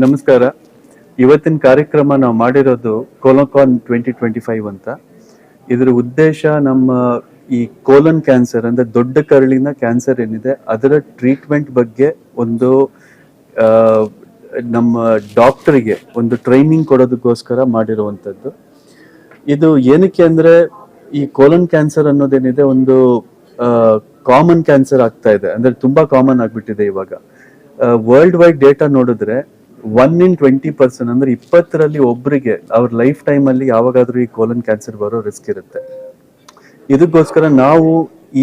ನಮಸ್ಕಾರ. ಇವತ್ತಿನ ಕಾರ್ಯಕ್ರಮ ನಾವು ಮಾಡಿರೋದು ಕೋಲೋಕಾನ್ ಟ್ವೆಂಟಿ ಟ್ವೆಂಟಿ ಫೈವ್ ಅಂತ. ಇದರ ಉದ್ದೇಶ ನಮ್ಮ ಈ ಕೋಲನ್ ಕ್ಯಾನ್ಸರ್ ಅಂದ್ರೆ ದೊಡ್ಡ ಕರಳಿನ ಕ್ಯಾನ್ಸರ್ ಏನಿದೆ, ಅದರ ಟ್ರೀಟ್ಮೆಂಟ್ ಬಗ್ಗೆ ಒಂದು ನಮ್ಮ ಡಾಕ್ಟರ್ಗೆ ಒಂದು ಟ್ರೈನಿಂಗ್ ಕೊಡೋದಕ್ಕೋಸ್ಕರ ಮಾಡಿರುವಂಥದ್ದು. ಇದು ಏನಕ್ಕೆ ಅಂದ್ರೆ ಈ ಕೋಲನ್ ಕ್ಯಾನ್ಸರ್ ಅನ್ನೋದೇನಿದೆ, ಒಂದು ಕಾಮನ್ ಕ್ಯಾನ್ಸರ್ ಆಗ್ತಾ ಇದೆ. ಅಂದ್ರೆ ತುಂಬಾ ಕಾಮನ್ ಆಗ್ಬಿಟ್ಟಿದೆ ಇವಾಗ. ವರ್ಲ್ಡ್ ವೈಡ್ ಡೇಟಾ ನೋಡಿದ್ರೆ ಒನ್ ಇನ್ ಟ್ವೆಂಟಿ ಪರ್ಸೆಂಟ್ ಅಂದ್ರೆ ಇಪ್ಪತ್ತರಲ್ಲಿ ಒಬ್ಬರಿಗೆ ಅವ್ರ ಲೈಫ್ ಟೈಮ್ ಅಲ್ಲಿ ಯಾವಾಗಾದ್ರೂ ಈ ಕೋಲನ್ ಕ್ಯಾನ್ಸರ್ ಬರೋ ರಿಸ್ಕ್ ಇರುತ್ತೆ. ಇದಕ್ಕೋಸ್ಕರ ನಾವು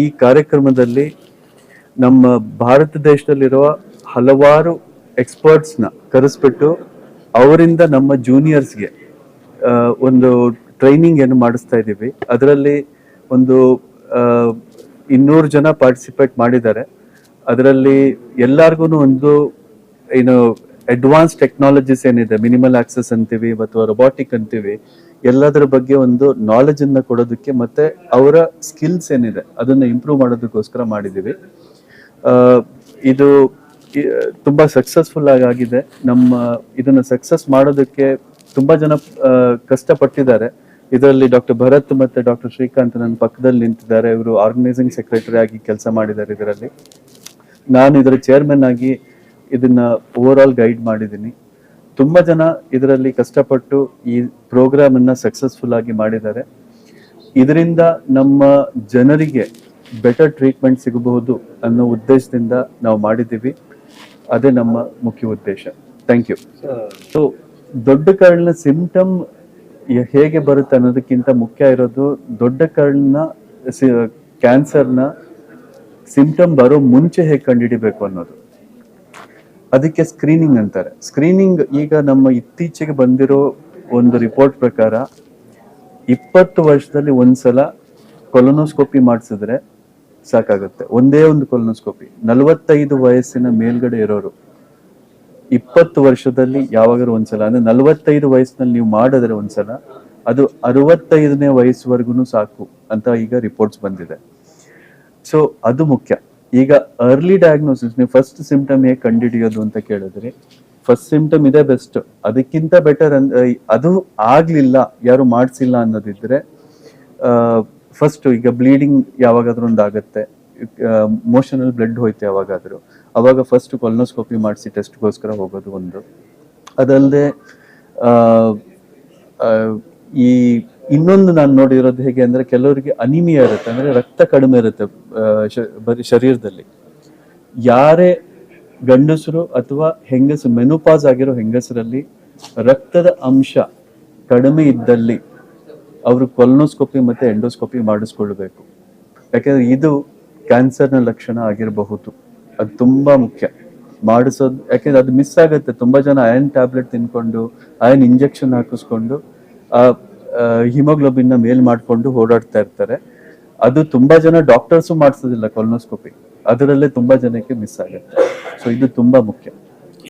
ಈ ಕಾರ್ಯಕ್ರಮದಲ್ಲಿ ನಮ್ಮ ಭಾರತ ದೇಶದಲ್ಲಿರುವ ಹಲವಾರು ಎಕ್ಸ್ಪರ್ಟ್ಸ್ನ ಕರೆಸ್ಬಿಟ್ಟು ಅವರಿಂದ ನಮ್ಮ ಜೂನಿಯರ್ಸ್ಗೆ ಒಂದು ಟ್ರೈನಿಂಗ್ ಏನು ಮಾಡಿಸ್ತಾ ಇದ್ದೀವಿ ಅದರಲ್ಲಿ ಒಂದು ಇನ್ನೂರು ಜನ ಪಾರ್ಟಿಸಿಪೇಟ್ ಮಾಡಿದ್ದಾರೆ. ಅದರಲ್ಲಿ ಎಲ್ಲಾರ್ಗು ಒಂದು, ಏನು ಅಡ್ವಾನ್ಸ್ ಟೆಕ್ನಾಲಜೀಸ್ ಏನಿದೆ ಮಿನಿಮಲ್ ಆಕ್ಸೆಸ್ ಅಂತೀವಿ ಅಥವಾ ರೊಬಾಟಿಕ್ ಅಂತೀವಿ, ಎಲ್ಲದರ ಬಗ್ಗೆ ಒಂದು ನಾಲೆಜ್ ಅನ್ನ ಕೊಡೋದಕ್ಕೆ ಮತ್ತೆ ಅವರ ಸ್ಕಿಲ್ಸ್ ಏನಿದೆ, ಅದನ್ನ ಇಂಪ್ರೂವ್ ಮಾಡೋದಕ್ಕೋಸ್ಕರ ಮಾಡಿದ್ದೀವಿ. ಇದು ತುಂಬಾ ಸಕ್ಸಸ್ಫುಲ್ ಆಗಿ ಆಗಿದೆ ನಮ್ಮ, ಇದನ್ನ ಸಕ್ಸಸ್ ಮಾಡೋದಕ್ಕೆ ತುಂಬಾ ಜನ ಕಷ್ಟಪಟ್ಟಿದ್ದಾರೆ. ಇದರಲ್ಲಿ ಡಾಕ್ಟರ್ ಭರತ್ ಮತ್ತೆ ಡಾಕ್ಟರ್ ಶ್ರೀಕಾಂತ್ ನನ್ನ ಪಕ್ಕದಲ್ಲಿ ನಿಂತಿದ್ದಾರೆ. ಇವರು ಆರ್ಗನೈಸಿಂಗ್ ಸೆಕ್ರೆಟರಿ ಆಗಿ ಕೆಲಸ ಮಾಡಿದ್ದಾರೆ ಇದರಲ್ಲಿ. ನಾನು ಇದರ ಚೇರ್ಮನ್ ಆಗಿ ಇದನ್ನ ಓವರ್ ಆಲ್ ಗೈಡ್ ಮಾಡಿದ್ದೀನಿ. ತುಂಬ ಜನ ಇದರಲ್ಲಿ ಕಷ್ಟಪಟ್ಟು ಈ ಪ್ರೋಗ್ರಾಮ್ ಅನ್ನ ಸಕ್ಸಸ್ಫುಲ್ ಆಗಿ ಮಾಡಿದ್ದಾರೆ. ಇದರಿಂದ ನಮ್ಮ ಜನರಿಗೆ ಬೆಟರ್ ಟ್ರೀಟ್ಮೆಂಟ್ ಸಿಗಬಹುದು ಅನ್ನೋ ಉದ್ದೇಶದಿಂದ ನಾವು ಮಾಡಿದ್ದೀವಿ. ಅದೇ ನಮ್ಮ ಮುಖ್ಯ ಉದ್ದೇಶ. ಥ್ಯಾಂಕ್ ಯು ಸೊ ದೊಡ್ಡ ಕರಳಿನ ಸಿಂಪ್ಟಮ್ ಹೇಗೆ ಬರುತ್ತೆ ಅನ್ನೋದಕ್ಕಿಂತ ಮುಖ್ಯ ಇರೋದು ದೊಡ್ಡ ಕರಳಿನ ಕ್ಯಾನ್ಸರ್ನ ಸಿಂಪ್ಟಮ್ ಬರೋ ಮುಂಚೆ ಹೇಗೆ ಕಂಡುಹಿಡಿಬೇಕು ಅನ್ನೋದು. ಅದಕ್ಕೆ ಸ್ಕ್ರೀನಿಂಗ್ ಅಂತಾರೆ. ಸ್ಕ್ರೀನಿಂಗ್ ಈಗ ನಮ್ಮ ಇತ್ತೀಚೆಗೆ ಬಂದಿರೋ ಒಂದು ರಿಪೋರ್ಟ್ ಪ್ರಕಾರ ಇಪ್ಪತ್ತು ವರ್ಷದಲ್ಲಿ ಒಂದ್ಸಲ ಕೊಲೊನೋಸ್ಕೋಪಿ ಮಾಡಿಸಿದ್ರೆ ಸಾಕಾಗುತ್ತೆ. ಒಂದೇ ಒಂದು ಕೊಲೊನೋಸ್ಕೋಪಿ ನಲವತ್ತೈದು ವಯಸ್ಸಿನ ಮೇಲ್ಗಡೆ ಇರೋರು ಇಪ್ಪತ್ತು ವರ್ಷದಲ್ಲಿ ಯಾವಾಗಾದ್ರೂ ಒಂದ್ಸಲ. ಅಂದ್ರೆ ನಲವತ್ತೈದು ವಯಸ್ಸಿನಲ್ಲಿ ನೀವು ಮಾಡಿದ್ರೆ ಒಂದ್ಸಲ, ಅದು ಅರವತ್ತೈದನೇ ವಯಸ್ಸುವರೆಗೂ ಸಾಕು ಅಂತ ಈಗ ರಿಪೋರ್ಟ್ಸ್ ಬಂದಿದೆ. ಸೊ ಅದು ಮುಖ್ಯ. ಈಗ ಅರ್ಲಿ ಡಯಾಗ್ನೋಸಿಸ್ ನೀವು ಫಸ್ಟ್ ಸಿಂಪ್ಟಮ್ ಹೇಗೆ ಕಂಡುಹಿಡಿಯೋದು ಅಂತ ಕೇಳಿದ್ರೆ ಫಸ್ಟ್ ಸಿಂಪ್ಟಮ್ ಇದೆ ಬೆಸ್ಟ್ ಅದಕ್ಕಿಂತ ಬೆಟರ್ ಅದು ಆಗ್ಲಿಲ್ಲ, ಯಾರು ಮಾಡಿಸಿಲ್ಲ ಅನ್ನೋದಿದ್ರೆ ಫಸ್ಟ್ ಈಗ ಬ್ಲೀಡಿಂಗ್ ಯಾವಾಗಾದ್ರೂ ಒಂದು ಆಗುತ್ತೆ ಮೋಷನಲ್ ಬ್ಲಡ್ ಹೋಯ್ತು ಯಾವಾಗಾದ್ರೂ. ಅವಾಗ ಫಸ್ಟ್ ಕೊಲ್ನೋಸ್ಕೋಪಿ ಮಾಡಿಸಿ ಟೆಸ್ಟ್ಗೋಸ್ಕರ ಹೋಗೋದು ಒಂದು. ಅದಲ್ಲದೆ ಈ ಇನ್ನೊಂದು ನಾನು ನೋಡಿರೋದು ಹೇಗೆ ಅಂದ್ರೆ ಕೆಲವರಿಗೆ ಅನಿಮಿಯಾ ಇರುತ್ತೆ, ಅಂದ್ರೆ ರಕ್ತ ಕಡಿಮೆ ಇರುತ್ತೆ ಬರೀ ಶರೀರದಲ್ಲಿ. ಯಾರೇ ಗಂಡಸರು ಅಥವಾ ಹೆಂಗಸು, ಮೆನುಪಾಸ್ ಆಗಿರೋ ಹೆಂಗಸರಲ್ಲಿ ರಕ್ತದ ಅಂಶ ಕಡಿಮೆ ಇದ್ದಲ್ಲಿ ಅವರು ಕೊಲ್ನೋಸ್ಕೋಪಿ ಮತ್ತೆ ಎಂಡೋಸ್ಕೋಪಿ ಮಾಡಿಸ್ಕೊಳ್ಬೇಕು. ಯಾಕಂದ್ರೆ ಇದು ಕ್ಯಾನ್ಸರ್ನ ಲಕ್ಷಣ ಆಗಿರಬಹುದು. ಅದು ತುಂಬಾ ಮುಖ್ಯ. ಮಾಡಿಸೋದು, ಯಾಕೆಂದ್ರೆ ಅದು ಮಿಸ್ ಆಗುತ್ತೆ. ತುಂಬಾ ಜನ ಅಯನ್ ಟ್ಯಾಬ್ಲೆಟ್ ತಿನ್ಕೊಂಡು, ಅಯನ್ ಇಂಜೆಕ್ಷನ್ ಹಾಕಿಸ್ಕೊಂಡು, ಆ ಹಿಮೋಗ್ಲೋಬಿನ್ನ ಮೇಲ್ ಮಾಡ್ಕೊಂಡು ಓಡಾಡ್ತಾ ಇರ್ತಾರೆ. ಅದು ತುಂಬಾ ಜನ ಡಾಕ್ಟರ್ಸು ಮಾಡಿಸೋದಿಲ್ಲ ಕೊಲ್ನೋಸ್ಕೋಪಿ. ಅದರಲ್ಲೇ ತುಂಬಾ ಜನಕ್ಕೆ ಮಿಸ್ ಆಗುತ್ತೆ. ಸೊ ಇದು ತುಂಬಾ ಮುಖ್ಯ.